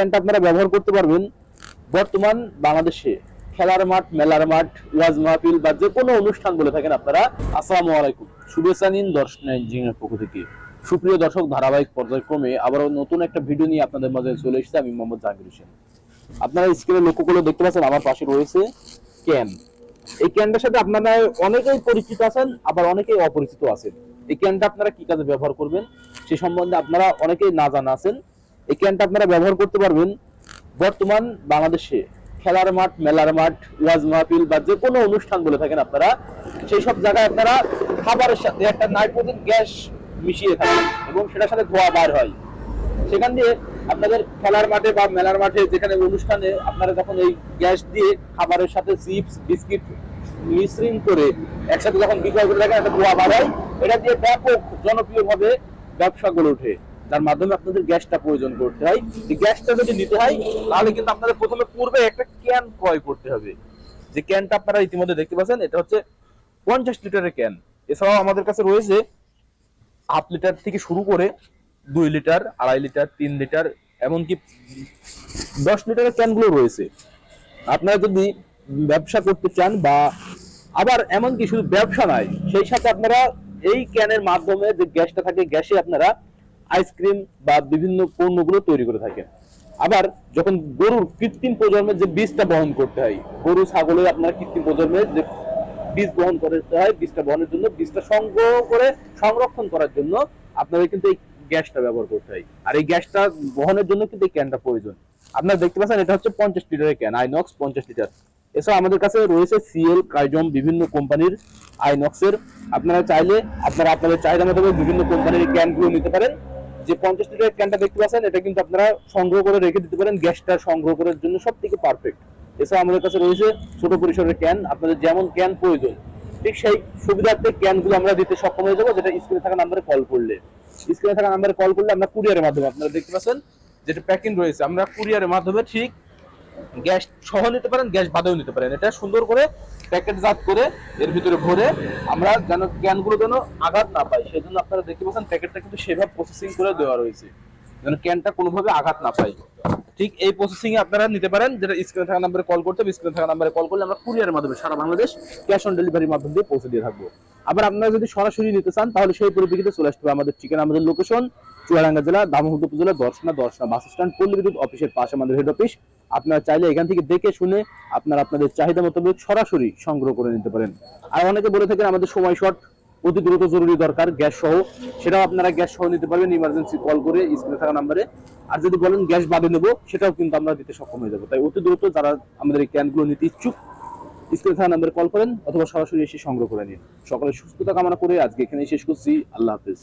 ক্যানটা আপনারা ব্যবহার করতে পারবেন বর্তমান বাংলাদেশে খেলার মাঠ, মেলার মাঠ ওয়াজ মাহফিল বা যে কোনো অনুষ্ঠান বলে থাকেন আপনারা, আসসালামু আলাইকুম। শুভেচ্ছা নিন দর্শন ইঞ্জিনিয়ার পক্ষ থেকে। সুপ্রিয় দর্শক, ধারাবাহিক পর্যায়ক্রমে আবারও নতুন একটা ভিডিও নিয়ে আপনাদের মাঝে চলে এসেছে, আমি মোহাম্মদ জাহাঙ্গীর হোসেন। আপনারা স্ক্রিনে লক্ষ্য করে দেখতে পাচ্ছেন আমার পাশে রয়েছে ক্যান এই ক্যানটার সাথে আপনারা অনেকেই পরিচিত আছেন, আবার অনেকেই অপরিচিত আছেন। এই ক্যানটা আপনারা কি কাজে ব্যবহার করবেন? সে সম্বন্ধে আপনারা অনেকেই না জানা আছেন। এই ক্যানটা আপনারা ব্যবহার করতে পারবেন। বর্তমান বাংলাদেশে খেলার মাঠ, মেলার মাঠ, ওয়াজ মাহফিল বা যে কোনো অনুষ্ঠান বলে থাকেন আপনারা, সেই সব জায়গায় আপনারা খাবারের সাথে একটা নাইট্রোজেন গ্যাস মিশিয়ে থাকেন এবং সেটার সাথে ধোয়া বার হয়। সেখান দিয়ে আপনাদের খেলার মাঠে বা মেলার মাঠে যেখানে অনুষ্ঠানে আপনারা যখন এই গ্যাস দিয়ে খাবারের সাথে চিপস, বিস্কিট মিশ্রণ করে একসাথে যখন বিক্রয় করে দেখেন একটা ধোয়া বার হয়। এটা দিয়ে ব্যাপক জনপ্রিয়ভাবে ব্যবসা গড়ে ওঠে। যার মাধ্যমে আপনাদের গ্যাসটা প্রয়োজন করতে হয়। এই গ্যাসটা যদি নিতে হয়, তাহলে কিন্তু আপনাদের প্রথমে পূর্বে একটা ক্যান ক্রয় করতে হবে। যে ক্যানটা আপনারা ইতিমধ্যে দেখতে পাচ্ছেন, এটা হচ্ছে পঞ্চাশ লিটারের ক্যান এছাড়াও আমাদের কাছে রয়েছে হাফ লিটার থেকে শুরু করে দুই লিটার, আড়াই লিটার, তিন লিটার, এমনকি দশ লিটারের ক্যানগুলো রয়েছে। আপনারা যদি ব্যবসা করতে চান বা আবার এমনকি শুধু ব্যবসা নয়, সেই সাথে আপনারা এই ক্যানের মাধ্যমে যে গ্যাসটা থাকে, গ্যাসে আপনারা আইসক্রিম বা বিভিন্ন পণ্যগুলো তৈরি করে থাকেন। আবার যখন গরুর কৃত্রিম প্রজন্মের যে বীজটা বহন করতে হয়, গরু ছাগলের আপনার কৃত্রিম প্রজন্মের যে বীজ বহন করতে হয়, বীজটা বহনের জন্য বীজটা সংগ্রহ করে সংরক্ষণ করার জন্য আপনাদের কিন্তু এই গ্যাসটা ব্যবহার করতে হয়। আর এই গ্যাসটা বহনের জন্য কিন্তু এই ক্যানটা প্রয়োজন। আপনারা দেখতে পাচ্ছেন, এটা হচ্ছে পঞ্চাশ লিটারের ক্যান আইনক্স পঞ্চাশ লিটার। এছাড়া আমাদের কাছে রয়েছে সিএল কাইজম বিভিন্ন কোম্পানির আইনক্সের আপনারা চাইলে, আপনারা আপনাদের চাহিদা মতো বিভিন্ন কোম্পানির ক্যানগুলো নিতে পারেন। যে পঞ্চাশ লিটারের ক্যানটা দেখতে পাচ্ছেন, এটা কিন্তু আপনারা সংগ্রহ করে রেখে দিতে পারেন। গ্যাসটা সংগ্রহ করার জন্য সব থেকে পারফেক্ট এছাড়া আমাদের কাছে রয়েছে ছোট পরিসরের ক্যান আপনাদের যেমন ক্যান প্রয়োজন, ঠিক সেই সুবিধার্থে ক্যানগুলো আমরা দিতে সক্ষম হয়ে যাব, যেটা স্ক্রিনে থাকা নাম্বারে কল করলে। স্ক্রিনে থাকা নাম্বারে কল করলে আমরা কুরিয়ারের মাধ্যমে আপনারা দেখতে পাচ্ছেন, যেটা প্যাকিং রয়েছে, আমরা কুরিয়ারের মাধ্যমে ঠিক গ্যাস সহ নিতে পারেন, গ্যাস বাদেও নিতে পারেন। এটা সুন্দর করে প্যাকেটজাত করে এর ভিতরে ভরে আমরা যেন ক্যানগুলো যেন আঘাত না পাই সেই জন্য আপনারা দেখতে পাচ্ছেন প্যাকেটটা কিন্তু সেভাবে প্রসেসিং করে দেওয়া রয়েছে। যেন ক্যানটা কোনোভাবে আঘাত না পাই ঠিক এই প্রসেসিং আপনারা নিতে পারেন, যেটা স্ক্রিনে থাকা নাম্বারে কল করতে হবে স্ক্রিনে থাকা নাম্বারে কল করলে আমরা কুরিয়ারের মাধ্যমে সারা বাংলাদেশ ক্যাশ অন ডেলিভারির মাধ্যম দিয়ে পৌঁছে দিয়ে থাকব। আবার আপনারা যদি সরাসরি নিতে চান, তাহলে সেই পরিপ্রেক্ষিতে চলে আসতে হবে আমাদের ঠিকানা, আমাদের লোকেশন চুয়াডাঙ্গা জেলা দামোহদ উপজেলা দর্শনা দর্শনা বাস স্ট্যান্ড পল্লী বিদ্যুৎ অফিসের পাশে আমাদের হেড অফিস আপনারা চাইলে এখান থেকে দেখে শুনে আপনারা আপনাদের চাহিদা মোতাবেক সরাসরি সংগ্রহ করে নিতে পারেন। আর অনেকে বলে থাকেন, আমাদের সময় শর্ট, অতি দ্রুত জরুরি দরকার, গ্যাস সহ। সেটাও আপনারা গ্যাস সহ নিতে পারবেন ইমার্জেন্সি কল করে স্ক্রিনে থাকা নাম্বারে আর যদি বলেন, গ্যাস বাদে নেব, সেটাও কিন্তু আমরা দিতে সক্ষম হয়ে যাব। তাই অতি দ্রুত যারা আমাদের এই ক্যানগুলো নিতে ইচ্ছুক স্ক্রিনে থাকা নাম্বারে কল করেন, অথবা সরাসরি এসে সংগ্রহ করে নিন। সকলের সুস্থতা কামনা করে আজকে এখানে শেষ করছি। আল্লাহ হাফেজ।